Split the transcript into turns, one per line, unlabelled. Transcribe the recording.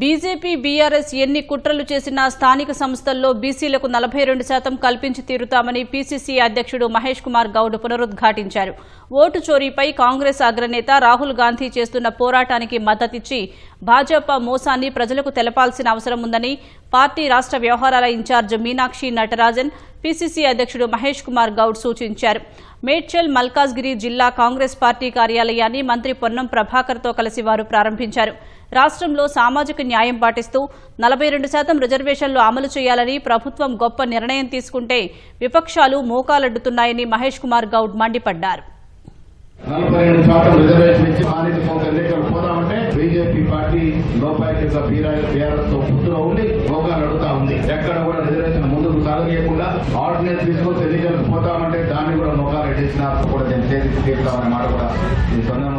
BJP BRS ఎన్ని కుట్రలు చేసినా స్థానిక సంస్థల్లో బీసీలకు నలభై రెండు శాతం కల్పించి తీరుతామని పీసీసీ అధ్యక్షుడు మహేష్ కుమార్ గౌడ్ పునరుద్ఘాటించారు. ఓటు చోరీపై కాంగ్రెస్ అగ్రనేత రాహుల్ గాంధీ చేస్తున్న పోరాటానికి మద్దతిచ్చి భాజపా మోసాన్ని ప్రజలకు తెలపాల్సిన అవసరం ఉందని పార్టీ రాష్ట్ర వ్యవహారాల ఇన్ఛార్జ్ మీనాక్షి నటరాజన్ పీసీసీ అధ్యక్షుడు మహేష్ కుమార్ గౌడ్ సూచించారు. మేడ్చల్ మల్కాజ్గిరి జిల్లా కాంగ్రెస్ పార్టీ కార్యాలయాన్ని మంత్రి పొన్నం ప్రభాకర్తో కలిసి వారు ప్రారంభించారు. రాష్ట్రంలో సామాజిక న్యాయం పాటిస్తూ నలభై రెండు శాతం రిజర్వేషన్లు అమలు చేయాలని ప్రభుత్వం గొప్ప నిర్ణయం తీసుకుంటే విపక్షాలు మోకాలడ్డుతున్నాయని మహేష్ కుమార్ గౌడ్ మండిపడ్డారు.
నలభై రెండు శాతం రిజర్వేషన్ ఇచ్చి స్థానిక సంస్థ ఎన్నికలు పోదామంటే బీజేపీ పార్టీ లోపాయక బీఆర్ఎస్తో పుట్టులో ఉండి మోకాలు అడుగుతా ఉంది. ఎక్కడ కూడా రిజర్వేషన్ ముందుకు సాగనీయకుండా ఆర్డినెన్స్ తీసుకొచ్చి ఎన్నికలకు పోతామంటే దాన్ని కూడా మోకాలు కూడా నేను చేసి తీరుతామనే మాట కూడా ఈ సందర్భంగా